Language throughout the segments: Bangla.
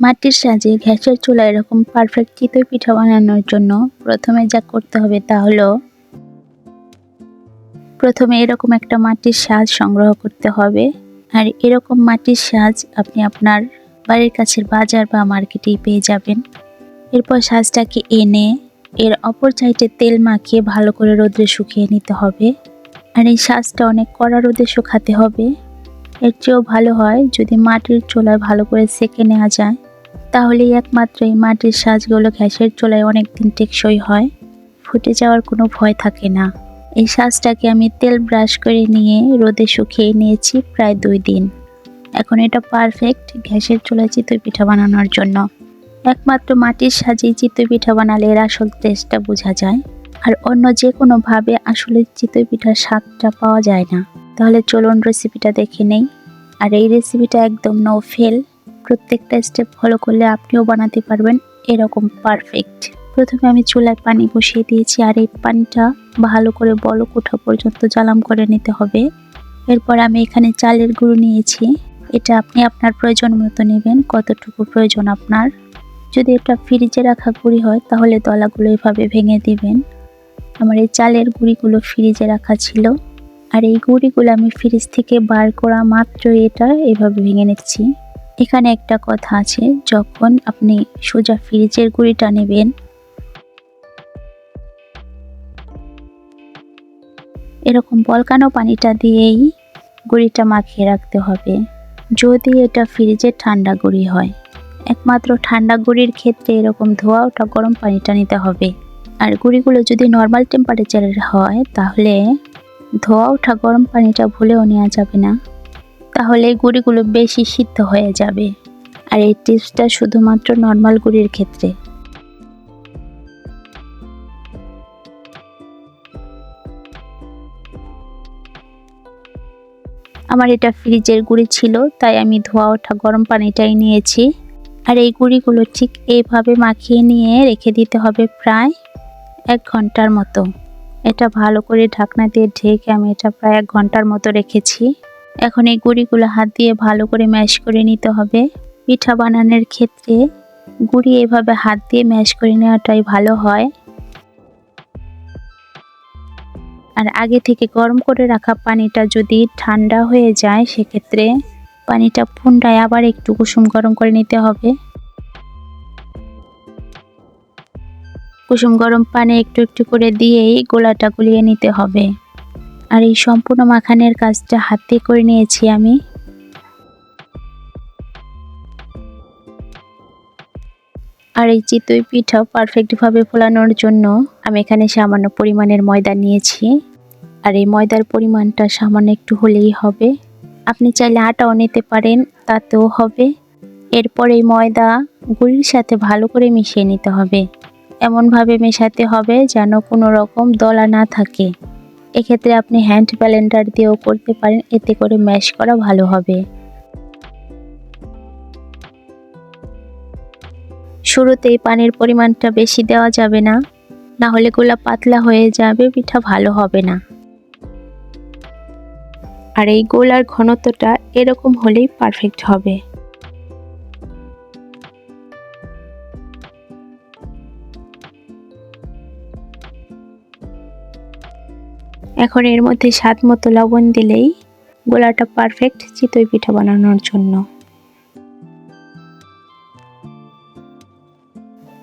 মাটির সাজে গ্যাসের চুলা এরকম পারফেক্ট চিতই পিঠা বানানোর জন্য প্রথমে যা করতে হবে তা হলো প্রথমে এরকম একটা মাটির সাজ সংগ্রহ করতে হবে। আর এরকম মাটির সাজ আপনি আপনার বাড়ির কাছের বাজার বা মার্কেটেই পেয়ে যাবেন। এরপর সাজটাকে এনে এর অপর সাইডে তেল মাখিয়ে ভালো করে রোদ্রে শুকিয়ে নিতে হবে। আর এই সাজটা অনেক কড়া রোদে শুকাতে হবে। এর চেয়েও ভালো হয় যদি মাটির চুলায় ভালো করে সেকে নেওয়া যায়। তাহলেই একমাত্র এই মাটির সাজগুলো গ্যাসের চুলায় অনেক দিন টেকসই হয়। ফুটে যাওয়ার কোনো ভয় থাকে না। এই সাজটাকে আমি তেল ব্রাশ করে নিয়ে রোদে শুকিয়ে নিয়েছি প্রায় দুই দিন। এখন এটা পারফেক্ট গ্যাসের চুলায় চিতই পিঠা বানানোর জন্য। একমাত্র মাটির সাজেই চিতই পিঠা বানালে এর আসল টেস্টটা বোঝা যায়। আর অন্য যে কোনোভাবে আসলে চিতই পিঠার স্বাদটা পাওয়া যায় না। তাহলে চলুন রেসিপিটা দেখে নেই। আর এই রেসিপিটা একদম নো ফেল প্রত্যেকটা স্টেপ ফলো করলে আপনিও বানাতে পারবেন এরকম পারফেক্ট প্রথমে আমি চুলায় পানি বসিয়ে দিয়েছি আর এই পানিটা ভালো করে বলক ওঠা পর্যন্ত জ্বালাম করে নিতে হবে। এরপর আমি এখানে চালের গুঁড়ো নিয়েছি। এটা আপনি আপনার প্রয়োজন মতো নেবেন, কতটুকু প্রয়োজন আপনার। যদি এটা ফ্রিজে রাখা গুঁড়ি হয়, তাহলে দলাগুলো এভাবে ভেঙে দিবেন। আমার এই চালের গুঁড়িগুলো ফ্রিজে রাখা ছিল। আর এই গুঁড়িগুলো আমি ফ্রিজ থেকে বার করা মাত্র এটা এভাবে ভেঙে নিচ্ছি। এখানে একটা কথা আছে, যখন আপনি সোজা ফ্রিজের গুঁড়িটা নেবেন, এরকম বলকানো পানিটা দিয়েই গুঁড়িটা মাখিয়ে রাখতে হবে। যদি এটা ফ্রিজে ঠান্ডা গুঁড়ি হয়, একমাত্র ঠান্ডা গুঁড়ির ক্ষেত্রে এরকম ধোয়া ওঠা গরম পানিটা নিতে হবে। আর গুঁড়িগুলো যদি নর্মাল টেম্পারেচারের হয়, তাহলে ধোয়া ওঠা গরম পানিটা ভুলেও নেওয়া যাবে না। তাহলে গুঁড়িগুলো বেশি সিদ্ধ হয়ে যাবে। আর এই টিপসটা শুধুমাত্র নর্মাল গুঁড়ির ক্ষেত্রে। আমার এটা ফ্রিজের গুঁড়ি ছিল, তাই আমি ধোয়া ওঠা গরম পানিটাই নিয়েছি। আর এই গুঁড়িগুলো ঠিক এইভাবে মাখিয়ে নিয়ে রেখে দিতে হবে প্রায় এক ঘণ্টার মতো। এটা ভালো করে ঢাকনা দিয়ে ঢেকে আমি এটা প্রায় এক ঘণ্টার মতো রেখেছি। এখন এই গুঁড়িগুলো হাত দিয়ে ভালো করে ম্যাশ করে নিতে হবে। পিঠা বানানোর ক্ষেত্রে গুঁড়ি এভাবে হাত দিয়ে ম্যাশ করে নেওয়াটাই ভালো হয়। আর আগে থেকে গরম করে রাখা পানিটা যদি ঠান্ডা হয়ে যায়, সেক্ষেত্রে পানিটা পুনরায় আবার একটু কুসুম গরম করে নিতে হবে। কুসুম গরম পানি একটু একটু করে দিয়েই গোলাটা গুলিয়ে নিতে হবে। আর এই সম্পূর্ণ মাখানের কাজটা হাতে করে নিয়েছি আমি। আর এই চিতই পিঠা পারফেক্টভাবে ফোলানোর জন্য আমি এখানে সামান্য পরিমাণের ময়দা নিয়েছি। আর এই ময়দার পরিমাণটা সামান্য একটু হলেই হবে। আপনি চাইলে আটাও নিতে পারেন, তাতেও হবে। এরপর এই ময়দা গুড়ির সাথে ভালো করে মিশিয়ে নিতে হবে। এমনভাবে মেশাতে হবে যেন কোনো রকম দলা না থাকে। এক্ষেত্রে আপনি হ্যান্ড ব্যালেন্ডার দিয়েও করতে পারেন, এতে করে ম্যাশ করা ভালো হবে। শুরুতেই পানির পরিমাণটা বেশি দেওয়া যাবে না না হলে গোলা পাতলা হয়ে যাবে, পিঠা ভালো হবে না। আর এই গোলার ঘনত্বটা এরকম হলেই পারফেক্ট হবে। এখন এর মধ্যে স্বাদ মতো লবণ দিলেই গোলাটা পারফেক্ট চিতই পিঠা বানানোর জন্য।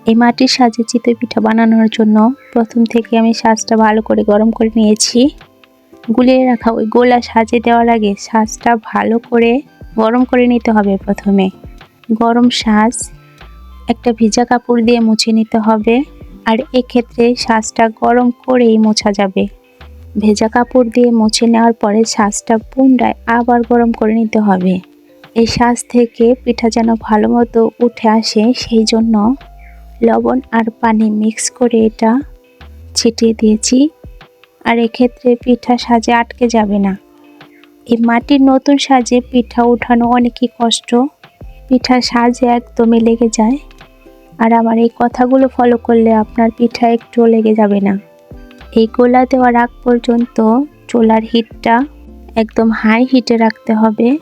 এই মাটির সাজে চিতই পিঠা বানানোর জন্য প্রথম থেকে আমি সাজটা ভালো করে গরম করে নিয়েছি। গুলিয়ে রাখা ওই গোলা সাজে দেওয়ার আগে সাজটা ভালো করে গরম করে নিতে হবে প্রথমে। গরম সাজ, একটা ভিজা কাপড় দিয়ে মুছে নিতে হবে। আর এক্ষেত্রে সাজটা গরম করেই মোছা যাবে। ভেজা কাপড় দিয়ে মুছে নেওয়ার পরে শাঁসটা পুনরায় আবার গরম করে নিতে হবে। এই শাঁস থেকে পিঠা যেন ভালো মতো উঠে আসে, সেই জন্য লবণ আর পানি মিক্স করে এটা ছিটিয়ে দিয়েছি। আর এক্ষেত্রে পিঠা সাজে আটকে যাবে না। এই মাটির নতুন সাজে পিঠা উঠানো অনেকই কষ্ট। পিঠা সাজে একদমই লেগে যায়। আর আমার এই কথাগুলো ফলো করলে আপনার পিঠা একটুও লেগে যাবে না। এই গোলা দেওয়ার আগ পর্যন্ত চোলার হিটটা একদম হাই হিটে রাখতে হবে।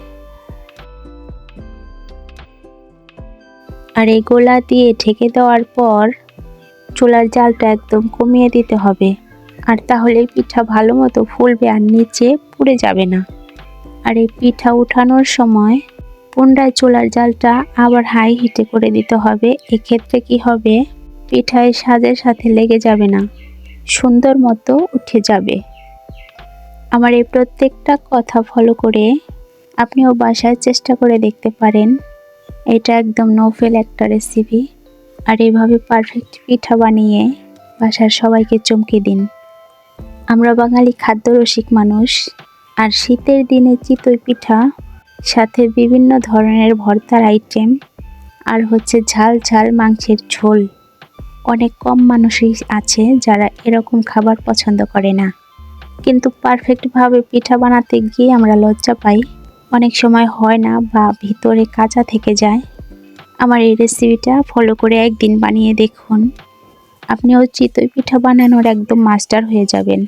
আর এই গোলা দিয়ে ঢেকে দেওয়ার পর চোলার জালটা একদম কমিয়ে দিতে হবে। আর তাহলে পিঠা ভালো মতো ফুলবে আর নিচে পুড়ে যাবে না। আর এই পিঠা উঠানোর সময় পুনরায় চোলার জালটা আবার হাই হিটে করে দিতে হবে। এক্ষেত্রে কি হবে? পিঠায় সাজের সাথে লেগে যাবে না। সুন্দর মতো উঠে যাবে। আমার এই প্রত্যেকটা কথা ফলো করে আপনিও বাসায় চেষ্টা করে দেখতে পারেন। এটা একদম নোফেল একটা রেসিপি আর এভাবে পারফেক্ট পিঠা বানিয়ে বাসার সবাইকে চমকে দিন। আমরা বাঙালি খাদ্যরসিক মানুষ, আর শীতের দিনে চিতই পিঠা, সাথে বিভিন্ন ধরনের ভর্তার আইটেম আর হচ্ছে ঝাল ঝাল মাংসের ঝোল। অনেক কম মানুষই আছে যারা এরকম খাবার পছন্দ করে না। কিন্তু পারফেক্টভাবে পিঠা বানাতে গিয়ে আমরা লজ্জা পাই। অনেক সময় হয় না বা ভিতরে কাঁচা থেকে যায়। আমার এই রেসিপিটা ফলো করে একদিন বানিয়ে দেখুন। আপনিও চিতই পিঠা বানানোর একদম মাস্টার হয়ে যাবেন।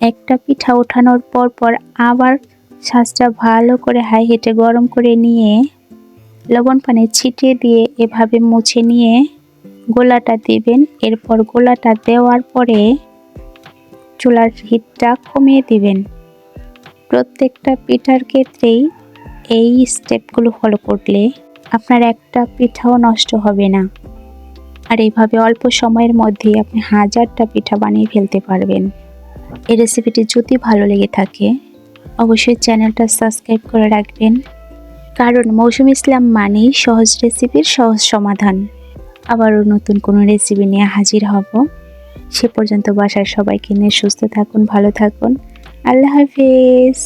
একটা পিঠা ওঠানোর পর পর আবার শ্বাসটা ভালো করে হাই হিটে গরম করে নিয়ে লবণ পানি ছিটিয়ে দিয়ে এভাবে মুছে নিয়ে গোলাটা দিবেন। এরপর গোলাটা দেওয়ার পরে চুলার হিটটা কমিয়ে দিবেন। প্রত্যেকটা পিঠার ক্ষেত্রেই এই স্টেপগুলো ফলো করলে আপনার একটা পিঠাও নষ্ট হবে না। আর এইভাবে অল্প সময়ের মধ্যেই আপনি হাজারটা পিঠা বানিয়ে ফেলতে পারবেন। এই রেসিপিটি যদি ভালো লেগে থাকে, অবশ্যই চ্যানেলটা সাবস্ক্রাইব করে রাখবেন। কারণ মৌসুম ইসলাম মানেই সহজ রেসিপির সহজ সমাধান। আবারও নতুন কোনো রেসিপি নিয়ে হাজির হব। সে পর্যন্ত বাসার সবাইকে নিয়ে সুস্থ থাকুন, ভালো থাকুন। আল্লাহ হাফিজ।